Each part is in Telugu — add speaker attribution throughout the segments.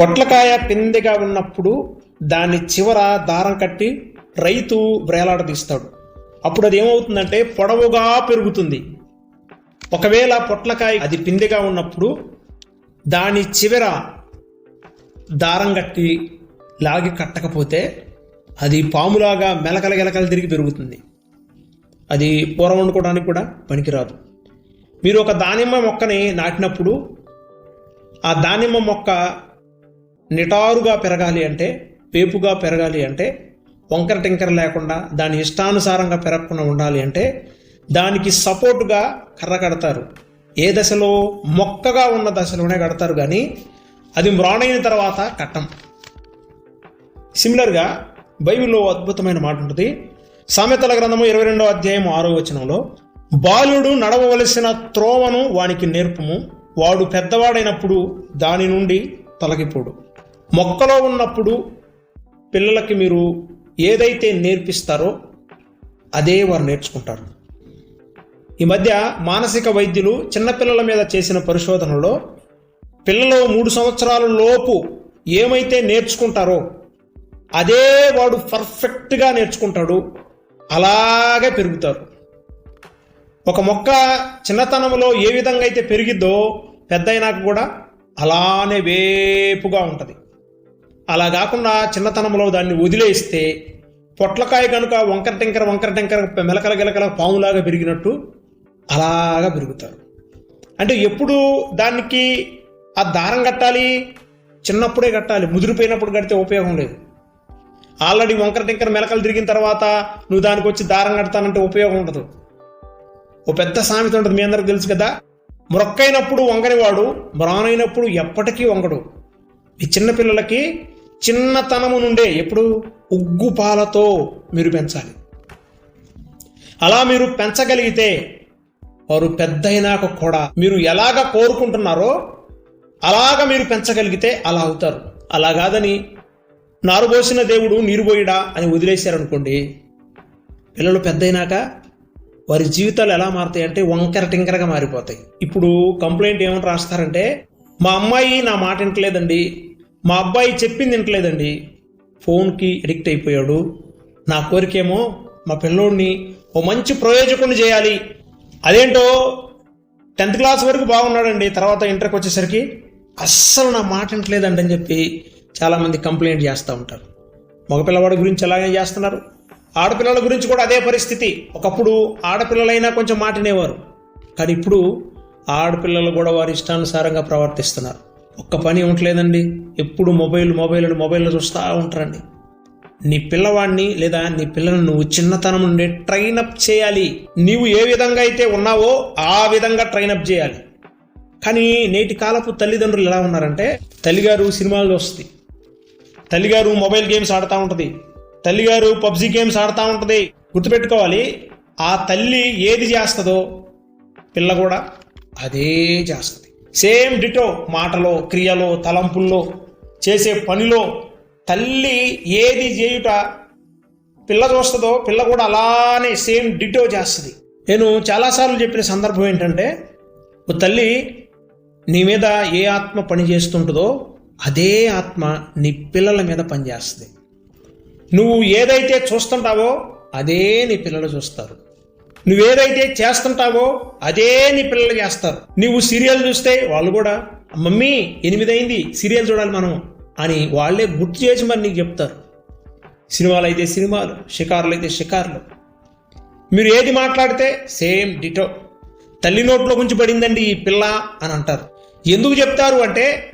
Speaker 1: పొట్లకాయ పిందెగా ఉన్నప్పుడు దాని చివర దారం కట్టి రైతు వ్రేలాడదీస్తాడు అప్పుడు అది ఏమవుతుందంటే పొడవుగా పెరుగుతుంది. ఒకవేళ పొట్లకాయ అది పిందెగా ఉన్నప్పుడు దాని చివర దారం కట్టి లాగి కట్టకపోతే అది పాములాగా మెలకల గెలకలు తిరిగి పెరుగుతుంది. అది పూర వండుకోవడానికి కూడా పనికిరాదు. మీరు ఒక దానిమ్మ మొక్కని నాటినప్పుడు ఆ దానిమ్మ మొక్క నిటారుగా పెరగాలి అంటే పేపుగా పెరగాలి అంటే వంకర టింకర లేకుండా దాని ఇష్టానుసారంగా పెరగకుండా ఉండాలి అంటే దానికి సపోర్టుగా కర్ర కడతారు. ఏ దశలో? మొక్కగా ఉన్న దశలోనే కడతారు కానీ అది మ్రాణైన తర్వాత కట్టం. సిమిలర్గా బైబిల్లో అద్భుతమైన మాట ఉంటుంది. సామెతల గ్రంథము ఇరవై రెండవ అధ్యాయం ఆరో వచనంలో బాలుడు నడవవలసిన త్రోవను వానికి నేర్పుము. వాడు పెద్దవాడైనప్పుడు దాని నుండి తొలగిపోడు. మొక్కలో ఉన్నప్పుడు పిల్లలకి మీరు ఏదైతే నేర్పిస్తారో అదే వారు నేర్చుకుంటారు. ఈ మధ్య మానసిక వైద్యులు చిన్నపిల్లల మీద చేసిన పరిశోధనలో పిల్లలు మూడు సంవత్సరాల లోపు ఏమైతే నేర్చుకుంటారో అదే వాడు పర్ఫెక్ట్గా నేర్చుకుంటాడు అలాగే పెరుగుతారు. ఒక మొక్క చిన్నతనంలో ఏ విధంగా అయితే పెరిగిద్దో పెద్ద అయినాక కూడా అలానే వేపుగా ఉంటుంది. అలా కాకుండా చిన్నతనంలో దాన్ని వదిలేస్తే పొట్లకాయ కనుక వంకర టెంకర వంకర టెంకర మెలకల గిలకల పాములాగా పెరిగినట్టు అలాగా పెరుగుతారు. అంటే ఎప్పుడు దానికి ఆ దారం కట్టాలి చిన్నప్పుడే కట్టాలి ముదిరిపోయినప్పుడు కడితే ఉపయోగం లేదు. ఆల్రెడీ వంకర టింకర మెలకలు తిరిగిన తర్వాత నువ్వు దానికి వచ్చి దారం కడతానంటే ఉపయోగం ఉండదు. ఓ పెద్ద సామెత ఉంటుంది మీ అందరికి తెలుసు కదా? మొరక్కైనప్పుడు వంగనివాడు మ్రానైనప్పుడు ఎప్పటికీ వంగడు. ఈ చిన్నపిల్లలకి చిన్నతనము నుండే ఎప్పుడు ఉగ్గు పాలతో మీరు పెంచాలి. అలా మీరు పెంచగలిగితే వారు పెద్ద అయినాక కూడా మీరు ఎలాగ కోరుకుంటున్నారో అలాగ మీరు పెంచగలిగితే అలా అవుతారు. అలా కాదని నారుబోసిన దేవుడు నీరు పోయిడా అని వదిలేశారనుకోండి పిల్లలు పెద్దయినాక వారి జీవితాలు ఎలా మారుతాయి అంటే వంకర టింకరగా మారిపోతాయి. ఇప్పుడు కంప్లైంట్ ఏమని రాస్తారంటే మా అమ్మాయి నా మాట వింటలేదండి మా అబ్బాయి చెప్పింది వింటలేదండి ఫోన్కి అడిక్ట్ అయిపోయాడు. నా కోరికేమో మా పిల్లోడిని ఓ మంచి ప్రయోజకుని చేయాలి. అదేంటో టెన్త్ క్లాస్ వరకు బాగున్నాడండి. తర్వాత ఇంటర్కి వచ్చేసరికి అస్సలు నా మాట వింటలేదండి అని చెప్పి చాలామంది కంప్లైంట్ చేస్తూ ఉంటారు. మగపిల్లవాడి గురించి అలాగే చేస్తున్నారు. ఆడపిల్లల గురించి కూడా అదే పరిస్థితి. ఒకప్పుడు ఆడపిల్లలైనా కొంచెం మాటినేవారు కానీ ఇప్పుడు ఆడపిల్లలు కూడా వారి ఇష్టానుసారంగా ప్రవర్తిస్తున్నారు. ఒక్క పని ఉండలేదండి. ఎప్పుడు మొబైల్ మొబైల్ అని మొబైల్లో చూస్తూ ఉంటారండి. నీ పిల్లవాడిని లేదా నీ పిల్లలను నువ్వు చిన్నతనం నుండి ట్రైన్ అప్ చేయాలి. నీవు ఏ విధంగా అయితే ఉన్నావో ఆ విధంగా ట్రైన్ అప్ చేయాలి. కానీ నేటి కాలపు తల్లిదండ్రులు ఎలా ఉన్నారంటే తల్లిగారు సినిమాలు చూస్తుంది. తల్లిగారు మొబైల్ గేమ్స్ ఆడుతూ ఉంటుంది. తల్లిగారు పబ్జి గేమ్స్ ఆడుతూ ఉంటుంది. గుర్తుపెట్టుకోవాలి ఆ తల్లి ఏది చేస్తుందో పిల్ల కూడా అదే చేస్తుంది. సేమ్ డిటో మాటలో క్రియలో తలంపుల్లో చేసే పనిలో తల్లి ఏది చేయుట పిల్ల చూస్తుందో పిల్ల కూడా అలానే సేమ్ డిటో చేస్తుంది. నేను చాలాసార్లు చెప్పిన సందర్భం ఏంటంటే ఓ తల్లి నీ మీద ఏ ఆత్మ పని చేస్తుంటుందో అదే ఆత్మ నీ పిల్లల మీద పనిచేస్తుంది నువ్వు ఏదైతే చూస్తుంటావో అదే నీ పిల్లలు చూస్తారు. నువ్వేదైతే చేస్తుంటావో అదే నీ పిల్లలు చేస్తారు. నువ్వు సీరియల్ చూస్తే వాళ్ళు కూడా మమ్మీ ఎనిమిది అయింది సీరియల్ చూడాలి మనం అని వాళ్ళే గుర్తు చేసి మరి నీకు చెప్తారు. సినిమాలు అయితే సినిమాలు షికారులు అయితే షికారులు. మీరు ఏది మాట్లాడితే సేమ్ డిటో. తల్లి నోట్లో గుంచి పడిందండి ఈ పిల్ల అని అంటారు. ఎందుకు చెప్తారు అంటే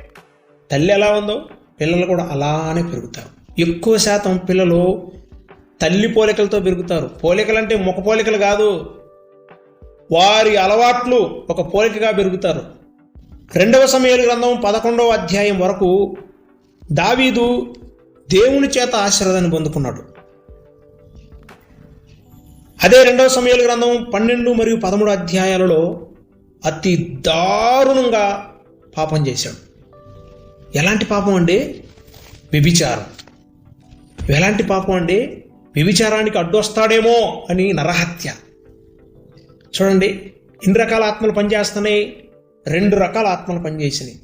Speaker 1: తల్లి ఎలా ఉందో పిల్లలు కూడా అలానే పెరుగుతారు. ఎక్కువ శాతం పిల్లలు తల్లి పోలికలతో పెరుగుతారు పోలికలంటే ముఖ పోలికలు కాదు. వారి అలవాట్లు ఒక పోలికగా పెరుగుతారు రెండవ సమయాల గ్రంథం పదకొండవ అధ్యాయం వరకు దావీదు దేవుని చేత ఆశీర్వాదాన్ని పొందుకున్నాడు. అదే రెండవ సమయాల గ్రంథం పన్నెండు మరియు పదమూడు అధ్యాయాలలో అతి దారుణంగా పాపం చేశాడు. ఎలాంటి పాపం అండి? వ్యభిచారం. ఎలాంటి పాపం అండి? వ్యభిచారానికి అడ్డొస్తాడేమో అని నరహత్య. చూడండి ఎన్ని రకాల ఆత్మలు పనిచేస్తున్నాయి? రెండు రకాల ఆత్మలు పనిచేసినాయి.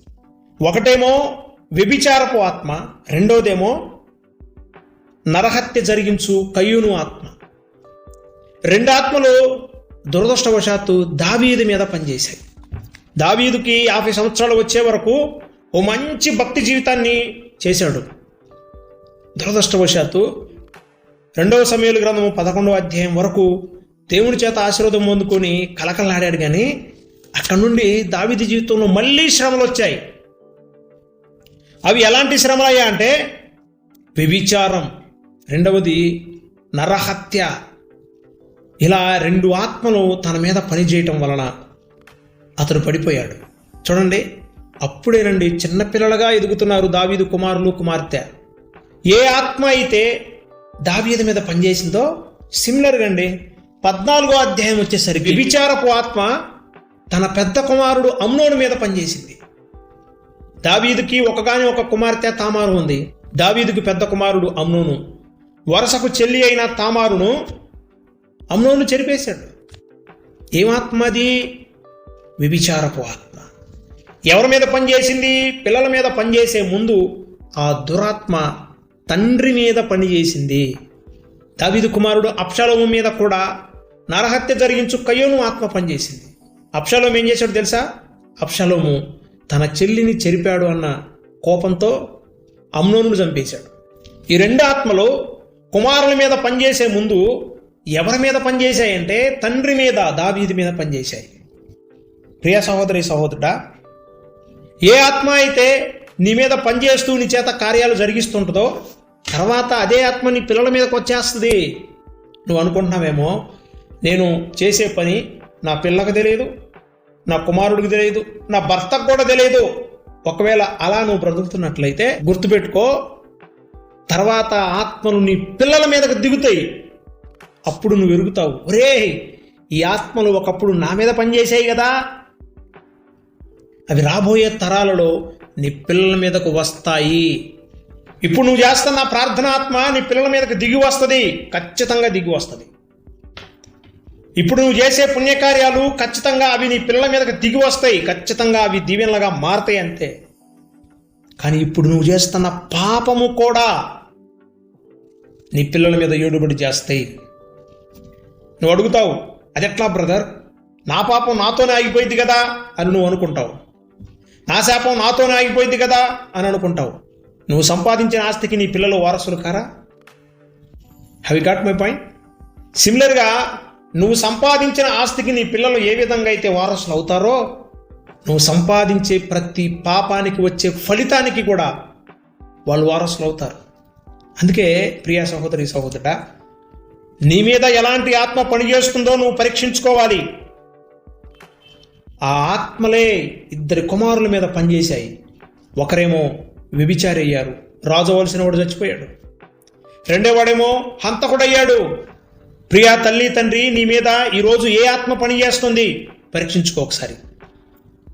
Speaker 1: ఒకటేమో వ్యభిచారపు ఆత్మ రెండోదేమో నరహత్య జరిగించు కయ్యూను ఆత్మ. రెండు ఆత్మలు దురదృష్టవశాత్తు దావీదు మీద పనిచేశాయి. దావీదుకి యాభై సంవత్సరాలు వచ్చే వరకు ఓ మంచి భక్తి జీవితాన్ని చేశాడు. దురదృష్టవశాత్తు రెండవ సమయాలు గ్రంథము పదకొండవ అధ్యాయం వరకు దేవుని చేత ఆశీర్వాదం పొందుకొని కలకలాడాడు కానీ అక్కడ నుండి దావిది జీవితంలో మళ్ళీ శ్రమలు వచ్చాయి. అవి ఎలాంటి శ్రమలయ్యా అంటే వ్యభిచారం రెండవది నరహత్య. ఇలా రెండు ఆత్మలు తన మీద పనిచేయటం వలన అతడు పడిపోయాడు. చూడండి అప్పుడేనండి చిన్నపిల్లలుగా ఎదుగుతున్నారు దావీదు కుమారులు కుమార్తె. ఏ ఆత్మ అయితే దావీదు మీద పనిచేసిందో సిమిలర్గా అండి. పద్నాలుగో అధ్యాయం వచ్చేసరికి విభిచారపు ఆత్మ తన పెద్ద కుమారుడు అమ్నోడు మీద పనిచేసింది. దావీదుకి ఒకగాని ఒక కుమార్తె తామారు ఉంది. దావీదుకి పెద్ద కుమారుడు అమ్నోను. వరసకు చెల్లి అయిన తామారును అమ్నోను చెరిపేశాడు. ఏమాత్మది? విభిచారపు ఆత్మ. ఎవరి మీద పనిచేసింది? పిల్లల మీద పనిచేసే ముందు ఆ దురాత్మ తండ్రి మీద పనిచేసింది దావిదు కుమారుడు అప్షలోము మీద కూడా నరహత్య జరిగించు కయోను ఆత్మ పనిచేసింది అప్షలోము ఏం చేశాడు తెలుసా? అప్షలోము తన చెల్లిని చెరిపాడు అన్న కోపంతో అమ్నోను చంపేశాడు. ఈ రెండు ఆత్మలు కుమారుల మీద పనిచేసే ముందు ఎవరి మీద పనిచేశాయంటే తండ్రి మీద దావీది మీద పనిచేశాయి ప్రియ సహోదరి సహోదరుడా ఏ ఆత్మ అయితే నీ మీద పనిచేస్తూ నీ చేత కార్యాలు జరిగిస్తుంటుందో తర్వాత అదే ఆత్మ నీ పిల్లల మీదకి వచ్చేస్తుంది. నువ్వు అనుకుంటున్నావేమో నేను చేసే పని నా పిల్లకి తెలియదు నా కుమారుడికి తెలియదు నా భర్తకు కూడా తెలియదు. ఒకవేళ అలా నువ్వు బ్రతుకుతున్నట్లయితే గుర్తుపెట్టుకో తర్వాత ఆత్మలు నీ పిల్లల మీదకి దిగుతాయి. అప్పుడు నువ్వు ఎరుగుతావు. ఒరే ఈ ఆత్మలు ఒకప్పుడు నా మీద పనిచేసాయి కదా. అవి రాబోయే తరాలలో నీ పిల్లల మీదకు వస్తాయి. ఇప్పుడు నువ్వు చేస్తున్న ప్రార్థనాత్మ నీ పిల్లల మీదకు దిగి వస్తుంది ఖచ్చితంగా దిగి వస్తుంది. ఇప్పుడు నువ్వు చేసే పుణ్యకార్యాలు ఖచ్చితంగా అవి నీ పిల్లల మీదకి దిగి వస్తాయి ఖచ్చితంగా అవి దీవెనలుగా మారతాయి అంతే. కానీ ఇప్పుడు నువ్వు చేస్తున్న పాపము కూడా నీ పిల్లల మీద ఏడుబడి చేస్తాయి. నువ్వు అడుగుతావు అదెట్లా బ్రదర్? నా పాపం నాతోనే ఆగిపోయింది కదా అని నువ్వు అనుకుంటావు. నా శాపం నాతోనే ఆగిపోయింది కదా అని అనుకుంటావు. నువ్వు సంపాదించిన ఆస్తికి నీ పిల్లలు వారసులు కారా? హ్యావ్ గాట్ మై పాయింట్ సిమిలర్గా నువ్వు సంపాదించిన ఆస్తికి నీ పిల్లలు ఏ విధంగా అయితే వారసులు అవుతారో నువ్వు సంపాదించే ప్రతి పాపానికి వచ్చే ఫలితానికి కూడా వాళ్ళు వారసులు అవుతారు. అందుకే ప్రియా సహోదరి సహోదరుడ నీ మీద ఎలాంటి ఆత్మ పనిచేస్తుందో నువ్వు పరీక్షించుకోవాలి. ఆ ఆత్మలే ఇద్దరి కుమారుల మీద పనిచేశాయి. ఒకరేమో వ్యభిచారి అయ్యారు రాజు అవలసిన వాడు చచ్చిపోయాడు. రెండోవాడేమో హంతకుడయ్యాడు. ప్రియా తల్లి తండ్రి నీ మీద ఈరోజు ఏ ఆత్మ పని చేస్తుంది? పరీక్షించుకో ఒకసారి.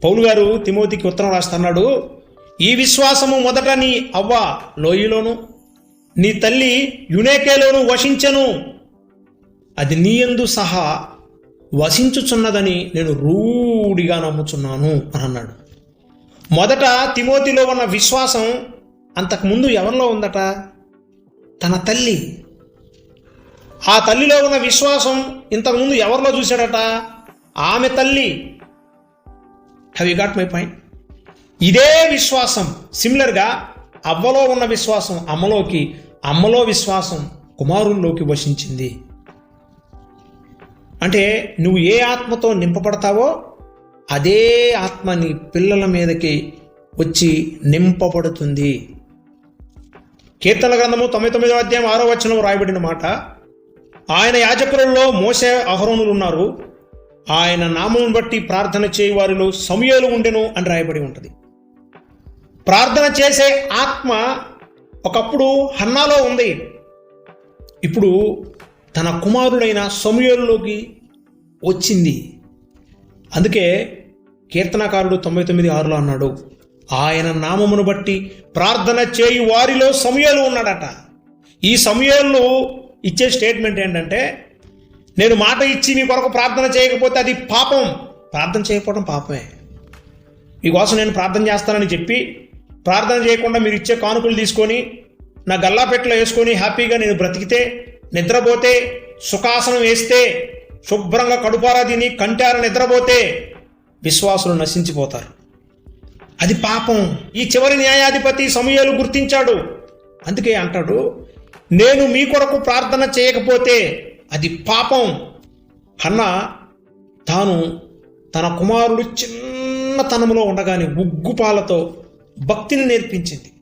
Speaker 1: పౌలు గారు తిమోతికి ఉత్తరం రాస్తున్నాడు ఈ విశ్వాసము మొదట నీ అవ్వ లోయలోను నీ తల్లి యునేకేలోను వశించను. అది నీయందు సహా వసించుచున్నదని నేను రూఢిగా నమ్ముచున్నాను అని అన్నాడు. మొదట తిమోతిలో ఉన్న విశ్వాసం అంతకుముందు ఎవరిలో ఉందట? తన తల్లి. ఆ తల్లిలో ఉన్న విశ్వాసం ఇంతకుముందు ఎవరిలో చూశాడట? ఆమె తల్లి. Have you got my point ఇదే విశ్వాసం. సిమిలర్గా అవ్వలో ఉన్న విశ్వాసం అమ్మలోకి అమ్మలో విశ్వాసం కుమారుల్లోకి వశించింది. అంటే నువ్వు ఏ ఆత్మతో నింపబడతావో అదే ఆత్మ నీ పిల్లల మీదకి వచ్చి నింపబడుతుంది. కీర్తన గ్రంథము తొంభై తొమ్మిదో అధ్యాయం ఆరో వచనం రాయబడిన మాట ఆయన యాజకులలో మోసే అహరోనులు ఉన్నారు. ఆయన నామం బట్టి ప్రార్థన చేయి వారిలో సమయాలు ఉండెను అని రాయబడి ఉంటుంది. ప్రార్థన చేసే ఆత్మ ఒకప్పుడు హన్నాలో ఉంది. ఇప్పుడు తన కుమారుడైన సమయంలోకి వచ్చింది. అందుకే కీర్తనకారుడు తొంభై తొమ్మిది ఆరులో అన్నాడు ఆయన నామమును బట్టి ప్రార్థన చేయి వారిలో సమయాలు ఉన్నాడట. ఈ సమయాలు ఇచ్చే స్టేట్మెంట్ ఏంటంటే నేను మాట ఇచ్చి మీ కొరకు ప్రార్థన చేయకపోతే అది పాపం. ప్రార్థన చేయకపోవడం పాపమే. మీకోసం నేను ప్రార్థన చేస్తానని చెప్పి ప్రార్థన చేయకుండా మీరు ఇచ్చే కానుకలు తీసుకొని నా గల్లాపెట్టలో వేసుకొని హ్యాపీగా నేను బ్రతికితే నిద్రపోతే సుఖాసనం వేస్తే శుభ్రంగా కడుపారా తిని కంటార నిద్రపోతే విశ్వాసులు నశించిపోతారు. అది పాపం. ఈ చివరి న్యాయాధిపతి సమయాలు గుర్తించాడు. అందుకే అంటాడు నేను మీ కొరకు ప్రార్థన చేయకపోతే అది పాపం. అన్న తాను తన కుమారుడు చిన్నతనంలో ఉండగానే ఉగ్గుపాలతో భక్తిని నేర్పించింది.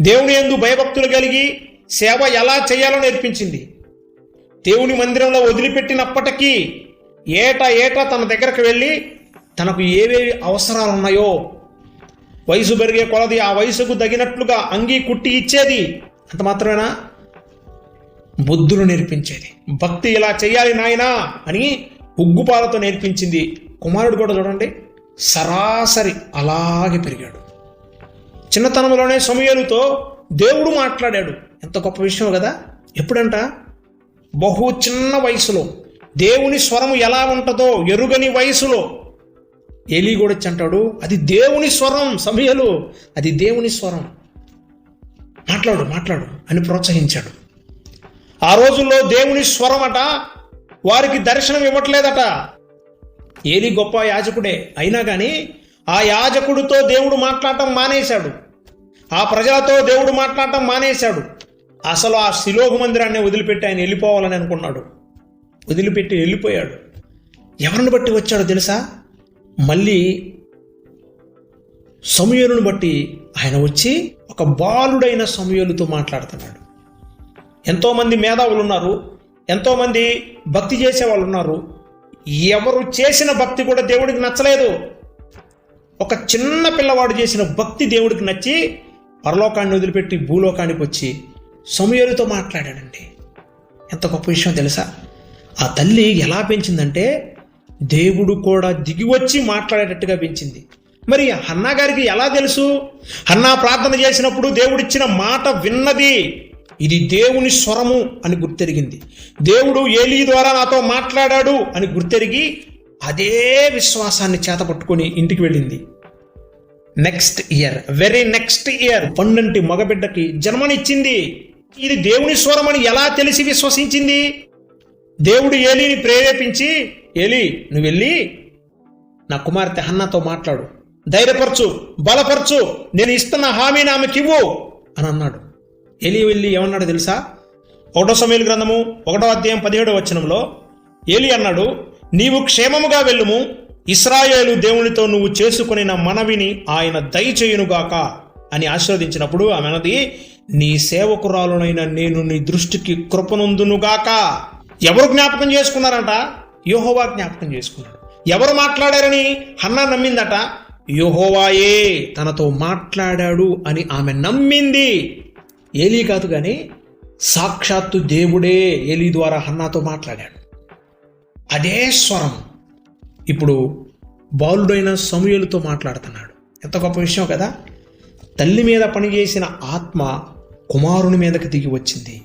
Speaker 1: దేవుని ఎందు భయభక్తులు కలిగి సేవ ఎలా చేయాలో నేర్పించింది. దేవుని మందిరంలో వదిలిపెట్టినప్పటికీ ఏటా ఏటా తన దగ్గరకు వెళ్ళి తనకు ఏవేవి అవసరాలు ఉన్నాయో వయసు పెరిగే కొలది ఆ వయసుకు తగినట్లుగా అంగీ కుట్టి ఇచ్చేది అంత మాత్రమేనా? బుద్ధులు నేర్పించేది. భక్తి ఇలా చేయాలి నాయనా అని ఉగ్గుపాలతో నేర్పించింది. కుమారుడు కూడా చూడండి సరాసరి అలాగే పెరిగాడు. చిన్నతనంలోనే సమయలుతో దేవుడు మాట్లాడాడు. ఎంత గొప్ప విషయం కదా? ఎప్పుడంట? బహు చిన్న వయసులో. దేవుని స్వరము ఎలా ఉంటుందో ఎరుగని వయసులో. ఏలీ కూడా వచ్చి అంటాడు అది దేవుని స్వరం సమయలు అది దేవుని స్వరం. మాట్లాడు మాట్లాడు అని ప్రోత్సహించాడు. ఆ రోజుల్లో దేవుని స్వరం అట వారికి దర్శనం ఇవ్వట్లేదట. ఏలి గొప్ప యాజకుడే అయినా కానీ ఆ యాజకుడితో దేవుడు మాట్లాడటం మానేశాడు. ఆ ప్రజలతో దేవుడు మాట్లాడటం మానేశాడు. అసలు ఆ శిలోహు మందిరాన్ని వదిలిపెట్టి ఆయన వెళ్ళిపోవాలని అనుకున్నాడు. వదిలిపెట్టి వెళ్ళిపోయాడు. ఎవరిని బట్టి వచ్చాడో తెలుసా? మళ్ళీ సమయలను బట్టి ఆయన వచ్చి ఒక బాలుడైన సమయలతో మాట్లాడుతున్నాడు. ఎంతోమంది మేధావులు ఉన్నారు ఎంతోమంది భక్తి చేసే వాళ్ళు ఉన్నారు. ఎవరు చేసిన భక్తి కూడా దేవుడికి నచ్చలేదు. ఒక చిన్న పిల్లవాడు చేసిన భక్తి దేవుడికి నచ్చి పరలోకాన్ని వదిలిపెట్టి భూలోకానికి వచ్చి సమయలతో మాట్లాడాడండి. ఎంత గొప్ప విషయం తెలుసా? ఆ తల్లి ఎలా పెంచిందంటే దేవుడు కూడా దిగి వచ్చి మాట్లాడేటట్టుగా పెంచింది. మరి హన్నా గారికి ఎలా తెలుసు? హన్నా ప్రార్థన చేసినప్పుడు దేవుడిచ్చిన మాట విన్నది. ఇది దేవుని స్వరము అని గుర్తెరిగింది. దేవుడు ఏలీ ద్వారా నాతో మాట్లాడాడు అని గుర్తెరిగి అదే విశ్వాసాన్ని చేతపట్టుకొని ఇంటికి వెళ్ళింది. Next year very next year పండంటి మగబిడ్డకి జన్మనిచ్చింది. ఇది దేవుని స్వరం అని ఎలా తెలిసి విశ్వసించింది? దేవుడు ఏలీని ప్రేరేపించి ఏలి నువ్వు వెళ్ళి నా కుమార్తె హన్నాతో మాట్లాడు. ధైర్యపరచు బలపరచు నేను ఇస్తున్న హామీని ఆమెకి ఇవ్వు అని అన్నాడు. ఏలి వెళ్ళి ఏమన్నాడు తెలుసా? ఒకటో సమయలు గ్రంథము ఒకటో అధ్యాయం పదిహేడో వచనంలో ఏలి అన్నాడు నీవు క్షేమముగా వెళ్ళుము ఇస్రాయేలు దేవునితో నువ్వు చేసుకుని నా మనవిని ఆయన దయచేయునుగాక అని ఆశీర్వదించినప్పుడు ఆమె అన్నది నీ సేవకురాలునైన నేను నీ దృష్టికి కృపనొందునుగాక ఎవరు జ్ఞాపకం చేసుకున్నారంట? యోహోవా జ్ఞాపకం చేసుకున్నాడు. ఎవరు మాట్లాడారని హన్నా నమ్మిందట? యోహోవాయే తనతో మాట్లాడాడు అని ఆమె నమ్మింది. ఏలీ కాదు కానీ సాక్షాత్తు దేవుడే ఏలీ ద్వారా హన్నాతో మాట్లాడాడు. అదే స్వరం ఇప్పుడు బాలుడైన సమయలతో మాట్లాడుతున్నాడు. ఎంత గొప్ప విషయం కదా? తల్లి మీద పనిచేసిన ఆత్మ కుమారుని మీదకి దిగి వచ్చింది.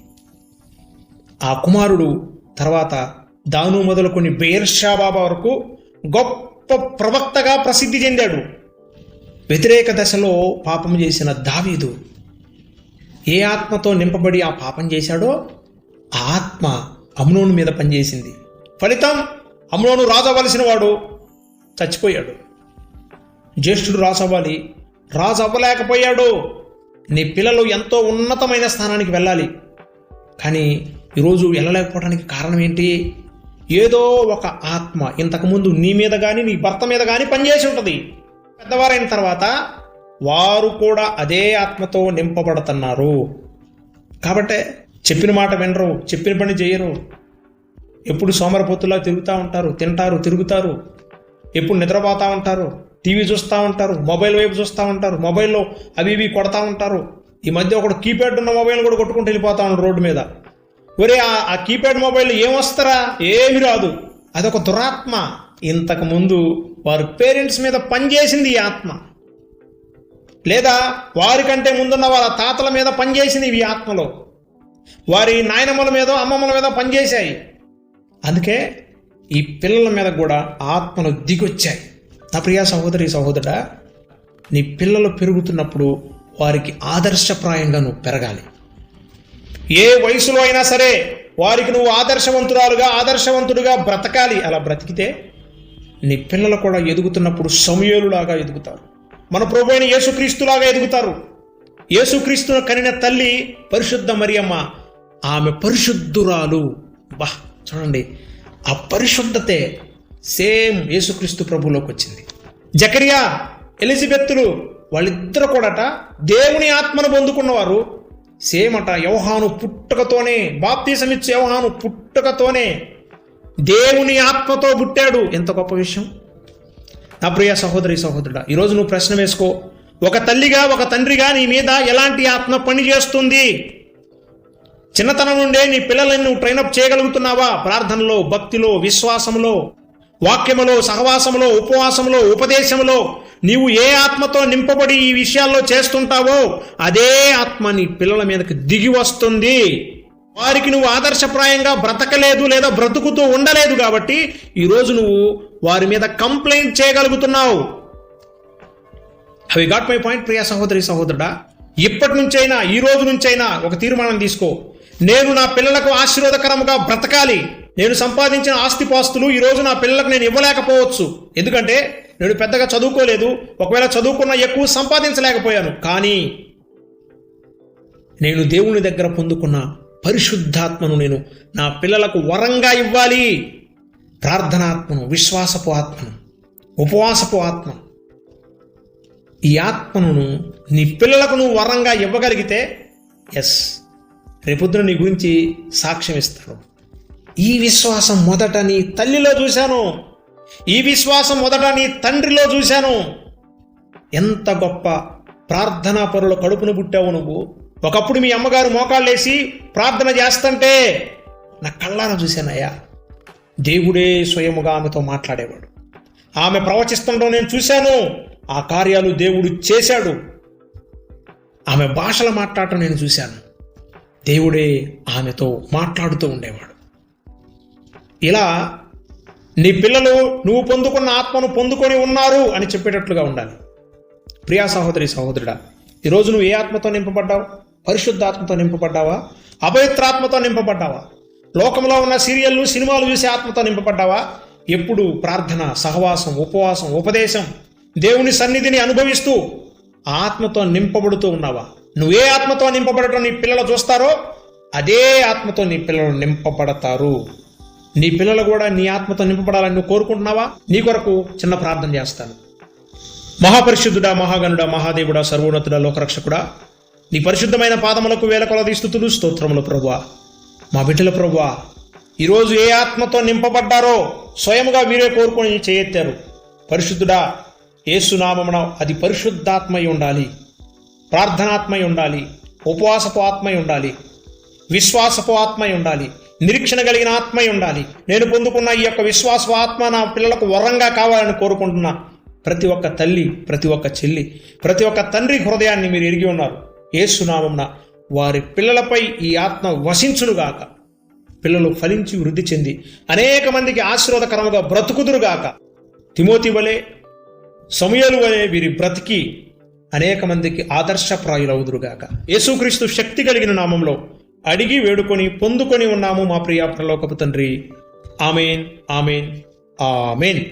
Speaker 1: ఆ కుమారుడు తర్వాత దాను మొదలుకొని బేర్షాబాబా వరకు గొప్ప ప్రవక్తగా ప్రసిద్ధి చెందాడు. వ్యతిరేక దశలో పాపం చేసిన దావీదు ఏ ఆత్మతో నింపబడి ఆ పాపం చేశాడో ఆ ఆత్మ అమ్నోను మీద పనిచేసింది. ఫలితం అమ్నోను రాజవలసిన వాడు చచ్చిపోయాడు. జ్యేష్ఠుడు రాజవ్వాలి రాజు అవ్వలేకపోయాడు నీ పిల్లలు ఎంతో ఉన్నతమైన స్థానానికి వెళ్ళాలి. కానీ ఈరోజు వెళ్ళలేకపోవడానికి కారణం ఏంటి? ఏదో ఒక ఆత్మ ఇంతకుముందు నీ మీద కానీ నీ భర్త మీద కానీ పనిచేసి ఉంటుంది. పెద్దవారైన తర్వాత వారు కూడా అదే ఆత్మతో నింపబడుతున్నారు. కాబట్టే చెప్పిన మాట వినరు చెప్పిన పని చేయరు. ఎప్పుడు సోమరపోతులా తిరుగుతూ ఉంటారు తింటారు తిరుగుతారు. ఎప్పుడు నిద్రపోతూ ఉంటారు టీవీ చూస్తూ ఉంటారు మొబైల్ వైపు చూస్తూ ఉంటారు మొబైల్లో అవి ఇవి కొడతా ఉంటారు. ఈ మధ్య ఒకడు కీప్యాడ్ ఉన్న మొబైల్ కూడా కొట్టుకుంటూ వెళ్ళిపోతా ఉన్నాడు రోడ్డు మీద. ఒరే ఆ- కీప్యాడ్ మొబైల్ ఏం వస్తారా? ఏమి రాదు. అదొక దురాత్మ. ఇంతకుముందు వారి పేరెంట్స్ మీద పనిచేసింది ఈ ఆత్మ. లేదా వారికంటే ముందున్న వాళ్ళ తాతల మీద పనిచేసింది ఈ ఆత్మలో. వారి నాయనమ్మల మీద అమ్మమ్మల మీద పనిచేశాయి. అందుకే ఈ పిల్లల మీద కూడా ఆత్మలు దిగొచ్చాయి. నా ప్రియా సహోదరి సహోదరా నీ పిల్లలు పెరుగుతున్నప్పుడు వారికి ఆదర్శప్రాయంగా నువ్వు పెరగాలి. ఏ వయసులో అయినా సరే వారికి నువ్వు ఆదర్శవంతురాలుగా ఆదర్శవంతుడిగా బ్రతకాలి. అలా బ్రతికితే నీ పిల్లలు కూడా ఎదుగుతున్నప్పుడు సమయలులాగా ఎదుగుతారు. మన ప్రభు అయిన యేసుక్రీస్తులాగా ఎదుగుతారు. యేసుక్రీస్తును కనిన తల్లి పరిశుద్ధ మరియమ్మ ఆమె పరిశుద్ధురాలు. బా చూడండి ఆ పరిశుద్ధతే సేమ్ యేసుక్రీస్తు ప్రభులోకి వచ్చింది. జకరియా ఎలిజబెత్తులు వాళ్ళిద్దరు కూడాట దేవుని ఆత్మను పొందుకున్నవారు. సేమ్ అట యవహాను పుట్టుకతోనే బాప్తీసమిచ్చే యవహాను పుట్టుకతోనే దేవుని ఆత్మతో పుట్టాడు. ఎంత గొప్ప విషయం. నా ప్రియ సహోదరి సహోదరుడా ఈరోజు నువ్వు ప్రశ్న వేసుకో. ఒక తల్లిగా ఒక తండ్రిగా నీ మీద ఎలాంటి ఆత్మ పని చేస్తుంది? చిన్నతనం నుండే నీ పిల్లలను నువ్వు ట్రైనప్ చేయగలుగుతున్నావా? ప్రార్థనలో భక్తిలో విశ్వాసంలో వాక్యములో సహవాసములో ఉపవాసములో ఉపదేశములో నీవు ఏ ఆత్మతో నింపబడి ఈ విషయాల్లో చేస్తుంటావో అదే ఆత్మ నీ పిల్లల మీదకి దిగి వస్తుంది. వారికి నువ్వు ఆదర్శప్రాయంగా బ్రతకలేదు లేదా బ్రతుకుతూ ఉండలేదు కాబట్టి ఈరోజు నువ్వు వారి మీద కంప్లైంట్ చేయగలుగుతున్నావు. అవి గాట్ మై పాయింట్ ప్రియా సహోదరి సహోదరుడా? ఇప్పటి నుంచైనా ఈ రోజు నుంచైనా ఒక తీర్మానం తీసుకో. నేను నా పిల్లలకు ఆశీర్వాదకరంగా బ్రతకాలి. నేను సంపాదించిన ఆస్తిపాస్తులు ఈ రోజు నా పిల్లలకు నేను ఇవ్వలేకపోవచ్చు. ఎందుకంటే నేను పెద్దగా చదువుకోలేదు ఒకవేళ చదువుకున్న ఎక్కువ సంపాదించలేకపోయాను. కానీ నేను దేవుని దగ్గర పొందుకున్న పరిశుద్ధాత్మను నేను నా పిల్లలకు వరంగా ఇవ్వాలి. ప్రార్థనాత్మను విశ్వాసపు ఆత్మను ఉపవాసపు ఆత్మ ఈ ఆత్మను నీ పిల్లలకు నువ్వు వరంగా ఇవ్వగలిగితే ఎస్ రేపొద్దున నీ గురించి సాక్ష్యం ఇస్తాడు ఈ విశ్వాసం మొదట నీ తల్లిలో చూశాను. ఈ విశ్వాసం మొదట నీ తండ్రిలో చూశాను. ఎంత గొప్ప ప్రార్థనా పరుల కడుపును పుట్టావు నువ్వు. ఒకప్పుడు మీ అమ్మగారు మోకాళ్ళేసి ప్రార్థన చేస్తుంటే నా కళ్ళాన చూశానయ్యా. దేవుడే స్వయముగా ఆమెతో మాట్లాడేవాడు. ఆమె ప్రవచిస్తుండడం నేను చూశాను. ఆ కార్యాలు దేవుడు చేశాడు. ఆమె భాషలు మాట్లాడటం నేను చూశాను. దేవుడే ఆమెతో మాట్లాడుతూ ఉండేవాడు. ఇలా నీ పిల్లలు నువ్వు పొందుకున్న ఆత్మను పొందుకొని ఉన్నారు అని చెప్పేటట్లుగా ఉండాలి. ప్రియా సహోదరి సహోదరుడా ఈరోజు నువ్వు ఏ ఆత్మతో నింపబడ్డావు? పరిశుద్ధాత్మతో నింపబడ్డావా? అభయత్రాత్మతో నింపబడ్డావా? లోకంలో ఉన్న సీరియళ్ళు సినిమాలు చూసే ఆత్మతో నింపబడ్డావా? ఎప్పుడు ప్రార్థన సహవాసం ఉపవాసం ఉపదేశం దేవుని సన్నిధిని అనుభవిస్తూ ఆత్మతో నింపబడుతూ ఉన్నావా? నువ్వే ఆత్మతో నింపబడటం నీ పిల్లలు చూస్తారో అదే ఆత్మతో నీ పిల్లలు నింపబడతారు. నీ పిల్లలు కూడా నీ ఆత్మతో నింపబడాలని నువ్వు కోరుకుంటున్నావా? నీ కొరకు చిన్న ప్రార్థన చేస్తాను. మహాపరిశుద్ధుడా మహాగణుడా మహాదేవుడా సర్వోన్నతుడా లోకరక్షకుడా నీ పరిశుద్ధమైన పాదములకు వేల కొలది స్థుతులు స్తోత్రములు ప్రభువా. మా బిడ్డల ప్రభువా ఈరోజు ఏ ఆత్మతో నింపబడ్డారో స్వయంగా వీరే కోరుకొని చేయెత్తారు. పరిశుద్ధుడా ఏసునామమున అది పరిశుద్ధాత్మై ఉండాలి. ప్రార్థనాత్మై ఉండాలి. ఉపవాసపు ఆత్మై ఉండాలి. విశ్వాసపు ఆత్మై ఉండాలి. నిరీక్షణ కలిగిన ఆత్మై ఉండాలి. నేను పొందుకున్న ఈ యొక్క విశ్వాస ఆత్మ నా పిల్లలకు వరంగా కావాలని కోరుకుంటున్నా ప్రతి ఒక్క తల్లి ప్రతి ఒక్క చెల్లి ప్రతి ఒక్క తండ్రి హృదయాన్ని మీరు ఎరిగి ఉన్నారు. ఏసునామంన వారి పిల్లలపై ఈ ఆత్మ వసించునుగాక పిల్లలు ఫలించి వృద్ధి చెంది అనేక మందికి ఆశీర్వాదకరముగా బ్రతుకుదురుగాక. తిమోతి వలె సమయలు వలె వీరి బ్రతికి అనేక మందికి ఆదర్శప్రాయులవుదురుగాక. యేసుక్రీస్తు శక్తి కలిగిన నామంలో అడిగి వేడుకొని పొందుకొని ఉన్నాము మా ప్రియాపరలోకపు తండ్రి. Amen amen amen.